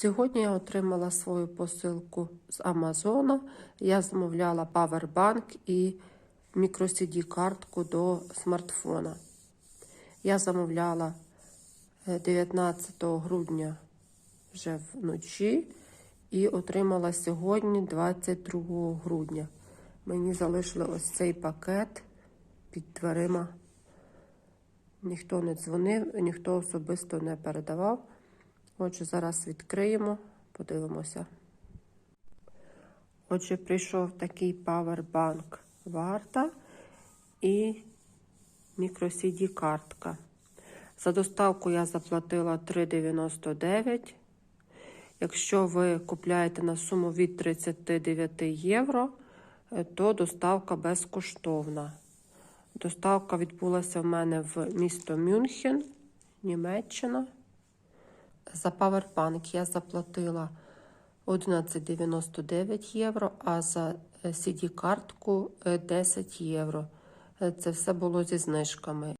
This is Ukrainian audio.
Сьогодні я отримала свою посилку з Амазона. Я замовляла павербанк і microCD картку до смартфона. Я замовляла е, 19 грудня вже вночі і отримала сьогодні, 22 грудня. Мені залишили ось цей пакет під дверима. Ніхто не дзвонив, ніхто особисто не передавав. Отже, зараз відкриємо, подивимося. Отже, прийшов такий павербанк варта і microCD картка. За доставку я заплатила 3,99. Якщо ви купляєте на суму від 39 євро, е, то доставка безкоштовна. Доставка відбулася в мене в місто Мюнхен, Німеччина. За Powerbank я заплатила 11,99 євро, а за CD-картку 10 євро. Це все було зі знижками.